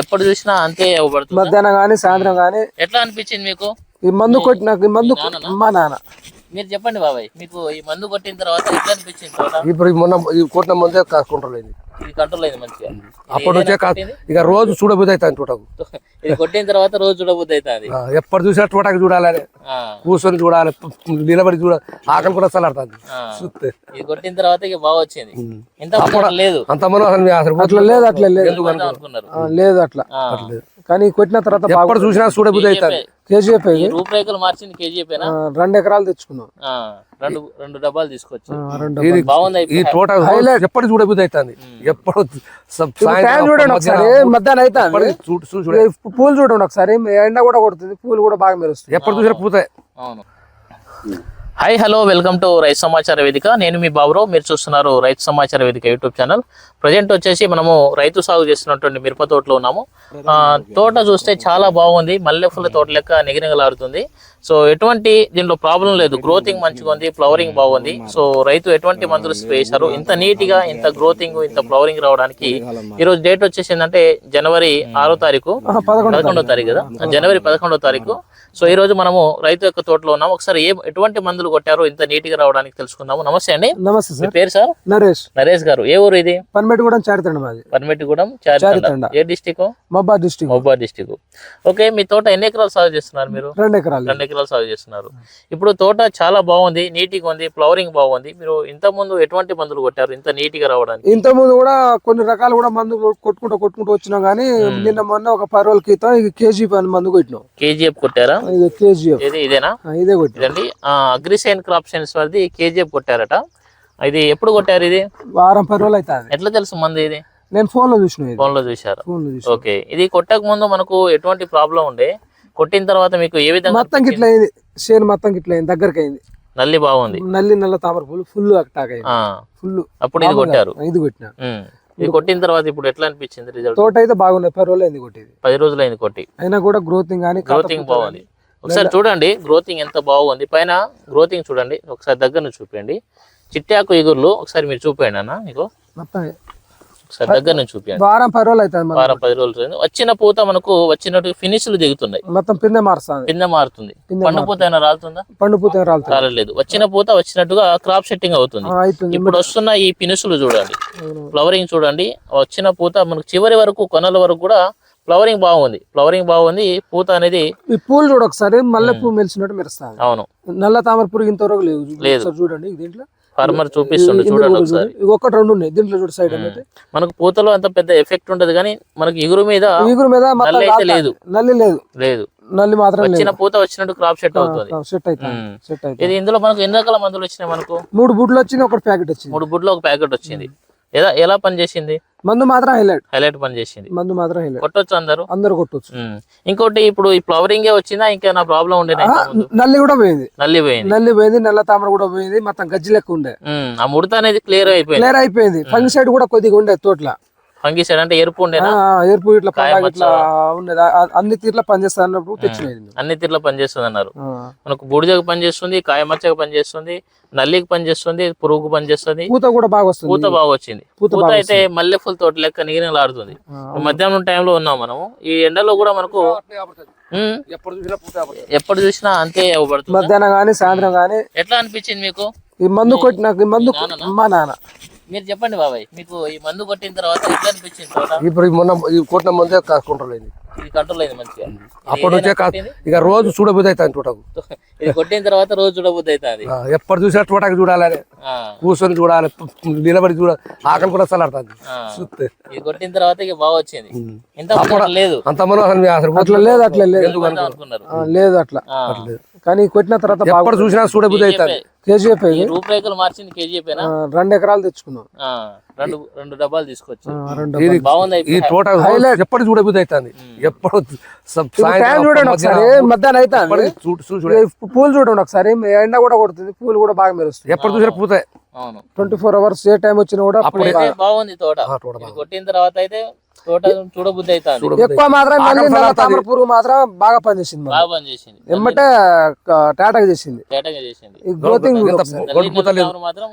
ఎప్పుడు చూసినా అంతే అవ్వబడుతుంది మధ్యాహ్నం కానీ సాయంత్రం కానీ ఎట్లా అనిపించింది మీకు? ఈ మందు కొట్టిన ఈ మందు మా నాన్న. మీరు చెప్పండి బాబాయ్ మీకు ఈ మందు కొట్టిన తర్వాత ఎట్లా అనిపించింది? ఇప్పుడు మొన్న ఈ కొట్టిన ముందే అయింది ఇది కంట్రోల్ అయింది మంచిగా. ఇది అప్పటి నుంచే ఏదైనా కా- కొట్టింది? ఇక రోజు చూడబుద్ధి ఇది కొట్టిన తర్వాత రోజు చూడబుద్ధి అవుతుంది ఎప్పుడు చూసినా తోటకు చూడాలని. కూర్చొని చూడాలి నిలబడి చూడాలి ఆకలి కూడా చల్లాడుతుంది చూస్తే. ఇది కొట్టిన తర్వాత ఇక బాగా వచ్చింది. ఇంత ముందు లేదు. అంత మనం అసలు అట్లా లేదు అట్లా లేదు. లేదు అట్లా. కానీ కొట్టిన తర్వాత బాగా ఎప్పుడు చూసినా చూడబుద్ధి అవుతుంది కేజీఎఫ్ రూపురేఖలు మార్చింది కేజీ అయిపోయినా రెండు ఎకరాలు తెచ్చుకున్నాం. రెండు రెండు డబ్బాలు తీసుకొచ్చి బాగుంది ఈ తోట ఎప్పుడు చూడబుద్ధి అవుతుంది ఎప్పుడు టైం చూడండి ఒకసారి మధ్యాహ్నం చూడ పూలు చూడండి ఒకసారి ఎండ కూడా కొడుతుంది పూలు కూడా బాగా మెరుస్తుంది. ఎప్పుడు చూసినా పూతాయి. అవును. హాయ్ హలో వెల్కమ్ టు రైతు సమాచార వేదిక. నేను మీ బాబురావు మీరు చూస్తున్నారు రైతు సమాచార వేదిక యూట్యూబ్ ఛానల్. ప్రజెంట్ వచ్చేసి మనము రైతు సాగు చేస్తున్నటువంటి మిరప తోటలో ఉన్నాము. ఆ, తోట చూస్తే చాలా బాగుంది. మల్లెపూల తోట లెక్క నిగనిగలాడుతుంది. సో ఎటువంటి దీంట్లో ప్రాబ్లం లేదు. గ్రోతింగ్ మంచిగా ఉంది ఫ్లవరింగ్ బాగుంది. సో రైతు ఎటువంటి మందులు స్ప్రే చేశారు ఇంత నీట్గా ఇంత గ్రోతింగ్ ఇంత ఫ్లవరింగ్ రావడానికి ఈ రోజు డేట్ వచ్చేసి ఏంటంటే జనవరి ఆరో తారీఖు. పదకొండో తారీఖు. కదా? జనవరి పదకొండో తారీఖు. సో ఈ రోజు మనము రైతు యొక్క తోటలో ఉన్నాం ఒకసారి ఏ ఎటువంటి మందులు కొట్టారో? ఇంత నీట్గా రావడానికి తెలుసుకుందాము. నమస్తే అండి. నమస్తే మీ సార్. పేరు సార్? నరేష్. నరేష్ గారు. ఏ ఊరు ఇది? పనిమెట్టి కూడా చారితండి మాది పర్మిటిగూడెం చారితండ. ఏ డిస్టిక్ మబ్బా డిస్టిక్ మహబూబాద్ డిస్టిక్ ఓకే మీ తోట ఎన్ని ఎకరాలు సాగు చేస్తున్నారు మీరు? రెండు ఎకరాలు. రెండు ఎకరాలు సాగు చేస్తున్నారు. ఇప్పుడు తోట చాలా బాగుంది నీట్గా ఉంది ఫ్లవరింగ్ బాగుంది. మీరు ఇంత ముందు ఎటువంటి మందులు కొట్టారు? ఇంత నీట్గా రావడానికి? ఇంత ముందు కూడా కొన్ని రకాలు కూడా మందు కొట్టుకుంటూ కొట్టుకుంటూ వచ్చినాం కానీ నిన్న మొన్న ఒక పది రోజుల క్రితం ఇది కేజీ పని మందు కొట్టినాం. కేజీఎఫ్ కొట్టారా? ఇది కేజీఎఫ్. ఇది ఇదేనా? ఇదే కొట్టినాం. ఇదండి. అగ్రిసైన్ క్రాప్ సైన్స్ వారిది కేజీఎఫ్ కొట్టారట. ఇది ఎప్పుడు కొట్టారు ఇది? వారం పది రోజులు అవుతుంది ఎట్లా తెలుసు మంది ఇది? నేను ఫోన్లో చూసిన ఫోన్లో చూసారు ఓకే. ఇది కొట్టక ముందు మనకు ఎటువంటి ప్రాబ్లం ఉండే? కొట్టిన తర్వాత మీకు ఏ విధంగా మొత్తం గిట్ల అయింది చేను మొత్తం గిట్ల అయింది దగ్గరికి అయింది నల్లి బాగుంది. నల్లి నల్ల తామర పూలు ఫుల్ అటాక్ అయింది ఫుల్ అప్పుడు ఇది కొట్టారు. ఇది కొట్టిన. ఇది కొట్టిన తర్వాత ఇప్పుడు ఎట్లా అనిపించింది రిజల్ట్ తోట అయితే బాగున్నాయి. పది రోజులు అయింది కొట్టేది. పది రోజులు అయింది కొట్టి. అయినా కూడా గ్రోతింగ్ కానీ గ్రోతింగ్ బాగుంది. ఒకసారి చూడండి గ్రోతింగ్ ఎంత బాగుంది. పైన గ్రోతింగ్ చూడండి. ఒకసారి దగ్గర నుంచి చూపించండి చిట్టాకు ఎగురులు. ఒకసారి మీరు చూపించండి అన్న మీకు. మొత్తం ఒకసారి దగ్గర నుంచి చూపించండి వారం పది రోజులు అవుతుంది వారం పది రోజులు. వచ్చిన పూత మనకు వచ్చినట్టు ఫినిష్లు దిగుతున్నాయి. మొత్తం పిందె మారుస్తుంది. కింద మారుతుంది. పండు పూత అయినా రాలుతుందా? పండు పూత వచ్చిన పూత వచ్చినట్టుగా క్రాప్ సెట్టింగ్ అవుతుంది. ఇప్పుడు వస్తున్న ఈ పినుసులు చూడండి. ఫ్లవరింగ్ చూడండి. వచ్చిన పూత మనకు చివరి వరకు కొనల వరకు కూడా ఫ్లవరింగ్ బాగుంది. ఫ్లవరింగ్ బాగుంది. పూత అనేది ఈ పూలు చూడ ఒకసారి మల్లె పువ్వు మెలిసినట్టు మెరుస్తుంది. అవును. నల్ల తామర పురుగు ఇంతవరకు లేదు. చూడండి. దీంట్లో ఫార్మర్ చూపిస్తుండే చూడండి ఒకసారి. ఒకటి రెండు ఉన్నాయి. దీంట్లో చూడు సైడ్ మనకు పూతలో అంత పెద్ద ఎఫెక్ట్ ఉండదు కానీ మనకు ఎగురు మీద ఈగురు మీద నల్లి అయితే. లేదు. నల్లి లేదు. లేదు. నల్లి మాత్రం వచ్చిన పూత వచ్చినట్టు క్రాప్ సెట్ అవుతుంది. సెట్ అవుతుంది. సెట్ అవుతుంది ఇది ఇందులో మనకు ఎన్ని రకాల మందులు వచ్చినాయి మనకు? మూడు బుడ్లు వచ్చింది ఒకటి ప్యాకెట్ వచ్చింది. మూడు బుడ్లో ఒక ప్యాకెట్ వచ్చింది. ఎలా ఎలా పనిచేసింది? మందు మాత్రం హైలైట్. హైలైట్ పనిచేసింది. మందు మాత్రం హైలైట్. కొట్టొచ్చు అందరూ? అందరు కొట్టవచ్చు ఉమ్. ఇంకోటి ఇప్పుడు ఈ ఫ్లవరింగే వచ్చిందా? ఇంకా నా ప్రాబ్లం ముందు? నల్లి కూడా పోయింది. నల్లి పోయింది. నల్లి పోయింది నల్ల తామర కూడా పోయింది మొత్తం గజ్జి లెక్క ఉండే. ఆ ముడత అనేది క్లియర్ అయిపోయింది. క్లియర్ అయిపోయింది. ఫంగి సైడ్ కూడా కొద్దిగా ఉండే తోటల. ఫంగిసైడ్ అంటే ఎరుపు ఉండేనా? ఎరుపు ఇట్లా ఉండేది? అన్ని తీర్ల పనిచేస్తా అన్నప్పుడు తెచ్చినది అన్ని తీర్ల పనిచేస్తుంది అన్నారు. మనకు బూడిదకు పనిచేస్తుంది కాయమచ్చకు పనిచేస్తుంది నల్లికి పనిచేస్తుంది పురుగుకు పనిచేస్తుంది. పూత కూడా బాగా వస్తుంది. పూత బాగా వచ్చింది. పూత అయితే మల్లెపూల తోట లెక్క నిగినలాడుతుంది మధ్యాహ్నం టైంలో ఉన్నాం మనము. ఈ ఎండలో కూడా మనకు ఎప్పుడు చూసినా పూతాయి ఎప్పుడు చూసినా అంతే అవ్వబడుతుంది మధ్యాహ్నం కానీ సాయంత్రం కానీ ఎట్లా అనిపించింది మీకు? ఈ మందు కొట్టిన ఈ మందు మా నాన్న. మీరు చెప్పండి బాబాయ్ మీకు ఈ మందు కొట్టిన తర్వాత ఎట్లా అనిపించింది తోట ఇప్పుడు మొన్న ఈ కొట్టిన ముందే కంట్రోల్ అయింది. ఇది కంట్రోల్ అయింది మంచిగా? అప్పటి నుంచే ఏదైనా కా- కొట్టింది? ఇక రోజు చూడబుద్ధి అవుతాను తోటకు. ఇది కొట్టిన తర్వాత రోజు చూడబుద్ధి అవుతుంది ఎప్పుడు చూసినా తోటకు చూడాలని. కూర్చొని చూడాలి నిలబడి చూడాలి ఆకలి కూడా చల్లాడుతుంది చూస్తే. ఇది కొట్టిన తర్వాత ఇక బాగా వచ్చింది. ఇంత అట్లా లేదు. అంత మనం అసలు అసలు అట్లా లేదు. అట్లా లేదు లేదు అట్లా. ఆ. కానీ కొట్టిన తర్వాత బాగా ఎప్పుడు చూసినా చూడబుద్ధి అవుతుంది. కేజీఎఫ్ రూపురేఖలు మార్చింది కేజీ అయిపోయినా రెండు ఎకరాలు తెచ్చుకున్నాం. రెండు రెండు డబ్బాలు తీసుకొచ్చి బాగుంది ఈ తోట ఎప్పుడు చూడబుద్ధి అవుతుంది? ఎప్పుడు చూడండి ఒకసారి. మధ్యాహ్నం చూడ పూలు చూడండి ఒకసారి. ఎండ కూడా కొడుతుంది. పూలు కూడా బాగా మెరుస్తుంది. ఎప్పుడు చూసినా పూతాయి. ట్వంటీ ఫోర్ అవర్స్ ఏ టైం వచ్చినా కూడా బాగుంది తోట. ఆ, తోట ఇది కొట్టిన తర్వాత అయితే తోట చూడబుద్ధి ఎక్కువ మాత్రం తామర పురుగు మాత్రం బాగా పనిచేసింది. బాగా పని చేసింది ఎమ్మటే టాటాకి చేసింది. చేసింది. గ్రోతింగ్ మాత్రం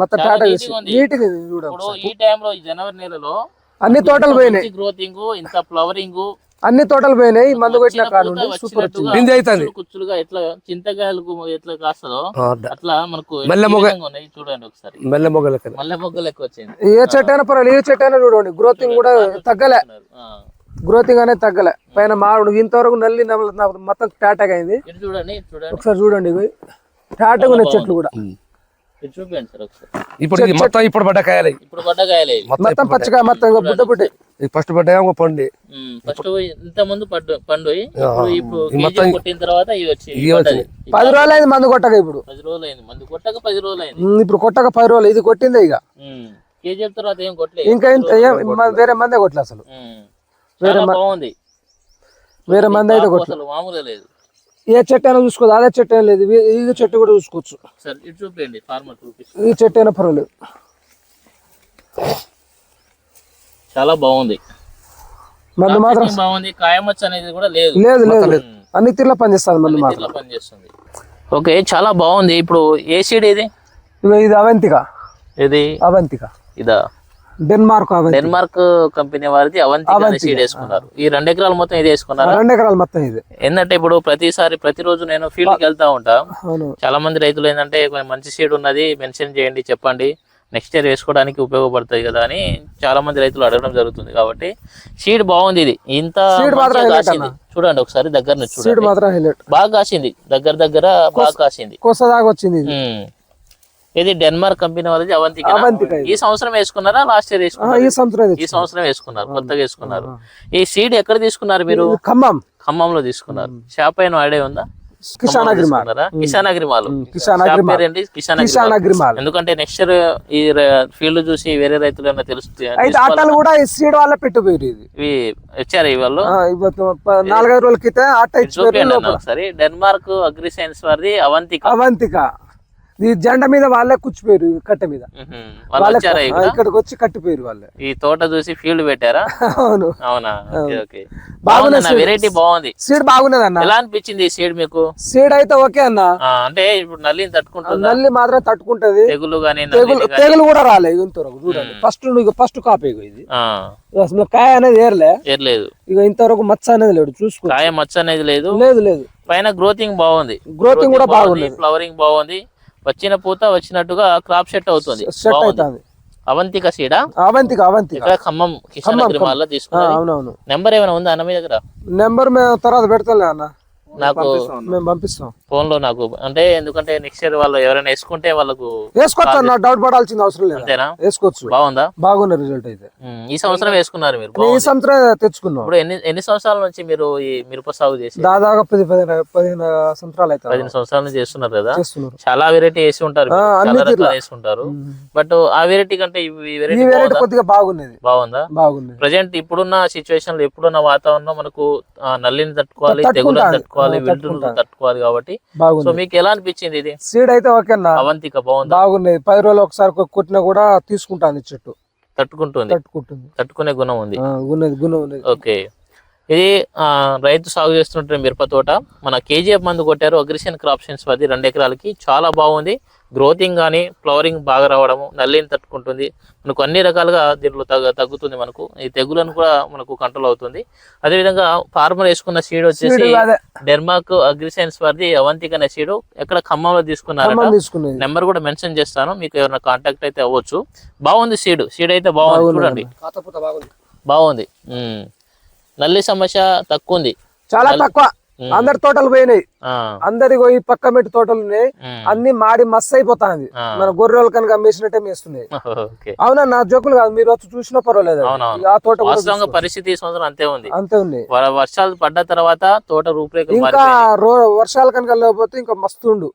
మొత్తం చాలా టాటా నీట్గా చేసింది ఉంది. నీట్గా చూడండి ఇప్పుడు ఈ టైంలో ఈ జనవరి నెలలో అన్ని తోటలు పోయినాయి. గ్రోతింగ్ ఇంత ఫ్లవరింగ్ అన్ని తోటలు పోయినాయి మందు కొట్టిన నుండి సూపర్ వచ్చింది. బిందె అవుతుంది. కుచ్చులుగా ఎట్లా చింతకాయలకు ఎట్లా కాస్తుందో అట్లా మనకు మల్లె చూడండి ఒకసారి. మెల్ల మల్లె ఎక్కువ వచ్చింది. ఏ చెట్టు అయినా పర్వాలేదు ఏ చెట్టు అయినా చూడండి గ్రోతింగ్ కూడా తగ్గలే. ఆ. గ్రోతింగ్ అనేది తగ్గలే. పైన మామిడి ఇంతవరకు నల్లి మొత్తం టాటాక్ అయింది. ఇటు చూడండి ఒకసారి చూడండి ఇవి. టాటాక్ ఉన్నాయి చెట్లు కూడా. చూపించండి సార్ ఒకసారి. ఇప్పుడు ఇది మొత్తం ఇప్పుడు పడ్డ కాయలు. ఇప్పుడు ఇవి. మొత్తం పచ్చగా మొత్తం ఇంకా బుడ్డ బుడ్డ. ఈ ఫస్ట్ పడ్డాయేమో పండి. ఫస్ట్ ఇంత ముందు పడ్డు పండు ఇప్పుడు మొత్తం కొట్టిన తర్వాత ఇవి వచ్చి. పది రోజులు అయింది మందు కొట్టక ఇప్పుడు. పది రోజులు అయింది మందు కొట్టక పది రోజులు అయింది ఇప్పుడు కొట్టక పది రోజులు ఇది కొట్టిందే ఇక. ఉమ్. కేజీ తర్వాత ఏం కొట్టలేదు ఇంకా ఇంత ఏం- మ- వేరే మందే కొట్టలే అసలు. చాలా బాగుంది. వేరే మంది అయితే అసలు మామూలుగా లేదు. ఏ చెట్టు అయినా చూసుకోవచ్చు. అదే చెట్టు లేదు. ఈ- ఈ చెట్టు కూడా చూసుకోవచ్చు. సరే ఇటు చూపించండి ఫార్మర్ ఈ చెట్టు అయినా పర్వాలేదు. చాలా బాగుంది. మందు మాత్రం బాగుంది? కాయమచ్చ అనేది కూడా లేదు. లేదు లేదు లేదు. అన్ని తీర్ల పనిచేస్తుంది మందు మాత్రం. పనిచేస్తుంది ఓకే చాలా బాగుంది. ఇప్పుడు ఏ సీడ్ ఇది? ఇది అవంతిక. ఇది అవంతిక. ఇదా? డెన్మార్క్ డెన్మార్క్ కంపెనీ వారిది అవంతి సీడ్ వేసుకున్నారు ఈ రెండు ఎకరాలు మొత్తం ఇది వేసుకున్నారు రెండు ఎకరాలు మొత్తం ఇది. ఏంటంటే ఇప్పుడు ప్రతిసారి ప్రతిరోజు నేను ఫీల్డ్కి వెళ్తా ఉంటా. చాలా మంది రైతులు ఏంటంటే మంచి సీడ్ ఉన్నది మెన్షన్ చేయండి చెప్పండి. నెక్స్ట్ ఇయర్ వేసుకోవడానికి ఉపయోగపడుతుంది కదా అని చాలా మంది రైతులు అడగడం జరుగుతుంది కాబట్టి సీడ్ బాగుంది ఇది. ఇంత కాసింది. చూడండి ఒకసారి దగ్గర నుంచి చూడండి. బాగా కాసింది. దగ్గర దగ్గర బాగా కాసింది. వచ్చింది ఇది డెన్మార్క్ కంపెనీ వాళ్ళది అవంతిక అవంతిక. ఈ సంవత్సరం వేసుకున్నారా? లాస్ట్ ఇయర్ వేసుకున్నారు? ఈ సంవత్సరం ఈ సంవత్సరం వేసుకున్నారు కొత్తగా వేసుకున్నారు. ఈ సీడ్ ఎక్కడ తీసుకున్నారు మీరు? ఖమ్మం. ఖమ్మంలో తీసుకున్నారు. షాప్ అయిన ఐడియా ఉందా? కిసాన్ అగ్రిమాల్? కిసాన్ అగ్రిమాల్. కిసాన్ కిసాన్ అగ్రిమాల్. ఎందుకంటే నెక్స్ట్ ఇయర్ ఈ ఫీల్డ్ చూసి వేరే రైతులు ఏమైనా తెలుసు అయితే అట్టలు కూడా సీడ్ వల్ల పెట్టిపోయారు ఇవి వాళ్ళు? ఇప్పుడు ప- నాలుగైదు రోజుల క్రితం ఒకసారి. డెన్మార్క్ అగ్రి సైన్స్ వారిది అవంతిక. అవంతిక. ఈ జెండ మీద వాళ్ళే కూర్చిపోయారు కట్టె మీద. వాళ్ళు ఇక్కడికి వచ్చి కట్టిపోయారు వాళ్ళే. ఈ తోట చూసి ఫీల్డ్ పెట్టారా? అవును. అవునా? బాగుంది వెరైటీ బాగుంది. సీడ్ బాగున్నది అన్న ఎలా అనిపించింది ఈ సీడ్ మీకు? సీడ్ అయితే ఓకే అన్న. అంటే ఇప్పుడు నల్లిని తట్టుకుంటుందా? నల్లి మాత్రం తట్టుకుంటది. తెగులు గానీ తెగులు తెగులు కూడా రాలే ఇంతవరకు చూడండి. ఫస్ట్ ఫస్ట్ కాపీ ఇది. అసలు కాయ అనేది ఏర్లే. ఏర్లేదు. ఇక ఇంతవరకు మచ్చ అనేది లేడు చూసుకో. కాయ మచ్చ అనేది లేదు. లేదు లేదు. పైన గ్రోతింగ్ బాగుంది. గ్రోతింగ్ కూడా బాగుంది ఫ్లవరింగ్ బాగుంది. వచ్చిన పూత వచ్చినట్టుగా క్రాప్ సెట్ అవుతుంది. సెట్ అవుతుంది. అవంతిక సీడా. అవంతిక అవంతిక. ఇక్కడ ఖమ్మం కిషన్ అవునవును. నెంబర్ ఏమైనా ఉందా అన్న మీ దగ్గర? నెంబర్ మేము తర్వాత పెడతాంలే అన్న. నాకు మేము పంపిస్తాం. ఫోన్లో నాకు అంటే ఎందుకంటే నెక్స్ట్ ఇయర్ వాళ్ళు ఎవరైనా వేసుకుంటే వాళ్ళకు వేసుకోవచ్చు అన్న డౌట్ పడాల్సింది అవసరం లేదు. అంతేనా? వేసుకోవచ్చు. బాగుందా? బాగున్న రిజల్ట్ అయితే. ఈ సంవత్సరం వేసుకున్నారు మీరు. ఈ బాగుంది. సంవత్సరం తెచ్చుకున్నాం. ఇప్పుడు ఎన్ని ఎన్ని సంవత్సరాల నుంచి మీరు ఈ మిరప సాగు చేసి దాదాపు పది పదిహేను పదిహేను సంవత్సరాలు అవుతాయి పదిహేను సంవత్సరాల నుంచి చేస్తున్నారు కదా? చేస్తున్నారు. చాలా వెరైటీ వేసి ఉంటారు ఆ, మీరు. అన్ని చాలా తీర్ల. రకాలు వేసి ఉంటారు. బట్ ఆ వెరైటీ కంటే ఈ వెరైటీ కొద్దిగా బాగున్నది. బాగుందా? బాగున్నది. ప్రజెంట్ ఇప్పుడున్న సిచ్యువేషన్లో ఇప్పుడున్న వాతావరణం మనకు ఆ, నల్లిని తట్టుకోవాలి తెగులను తట్టుకుంటాది. తట్టుకోవాలి తట్టుకోవాలి కాబట్టి. సో మీకు ఎలా అనిపించింది ఇది? సీడ్ అయితే ఓకే అవంతిక బాగుందా? బాగున్నది పది రోజులు ఒకసారి కొట్టినా కూడా తీసుకుంటాను చెట్టు. తట్టుకుంటుంది. తట్టుకుంటుంది. తట్టుకునే గుణం ఉంది. గుణం ఉన్నది. ఓకే. ఇది ఆ, రైతు సాగు చేస్తున్నటువంటి మిరప తోట. మన కేజీఎఫ్ మందు కొట్టారు. అగ్రిషన్ క్రాప్షన్స్ పది రెండు ఎకరాలకి. చాలా బాగుంది. గ్రోతింగ్ కానీ ఫ్లవరింగ్ బాగా రావడము నల్లిని తట్టుకుంటుంది. మనకు అన్ని రకాలుగా దీంట్లో తగ్గ తగ్గుతుంది మనకు. ఈ తెగులను కూడా మనకు కంట్రోల్ అవుతుంది. అదేవిధంగా ఫార్మర్ వేసుకున్న సీడ్ వచ్చేసి అదే డెర్మాక్ అగ్రిసైన్స్ వారిది అవంతిక అనే సీడ్. ఎక్కడ ఖమ్మంలో తీసుకున్నది. నెంబర్ కూడా మెన్షన్ చేస్తాను. మీకు ఎవరైనా కాంటాక్ట్ అయితే అవ్వచ్చు. బాగుంది సీడ్. సీడ్ అయితే బాగుంది చూడండి. బాగుంది. నల్లి సమస్య తక్కువ ఉంది చాలా తక్కువ. అందరి తోటలు పోయినాయి. అందరి ఈ పక్క మెట్టు తోటలు ఉన్నాయి. అన్ని మాడి మస్తు అయిపోతాంది. మన గొర్రెలు కనుక అమ్మేసినట్టే మేస్తున్నాయి. అవునా నా జోకులు కాదు. మీరు వచ్చి చూసినా పర్వాలేదు. ఆ తోట. పరిస్థితి సంవత్సరం అంతే ఉంది. అంతే ఉంది. వర్షాలు పడ్డ తర్వాత తోట రూపురేఖలు ఇంకా వర్షాలు కనుక లేకపోతే ఇంకా మస్తు ఉండు.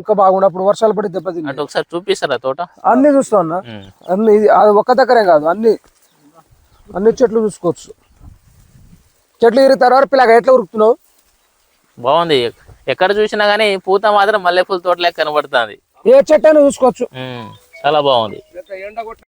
ఇంకా బాగుండు. అప్పుడు వర్షాలు పడి దెబ్బతింది అటు ఒకసారి చూపిస్తారా తోట? అన్ని చూస్తా. అన్ని ఇది అది ఒక్క దగ్గరే కాదు. అన్ని అన్ని చెట్లు చూసుకోవచ్చు. చెట్లు ఇరిగి తర్వాత పిల్లగా ఎట్లా ఉరుకుతున్నావు? బాగుంది. ఎక్కడ చూసినా గానీ పూత మాత్రం మల్లెపూల తోటలే కనబడుతుంది. ఏ చెట్టు చూసుకోవచ్చు. చాలా బాగుంది.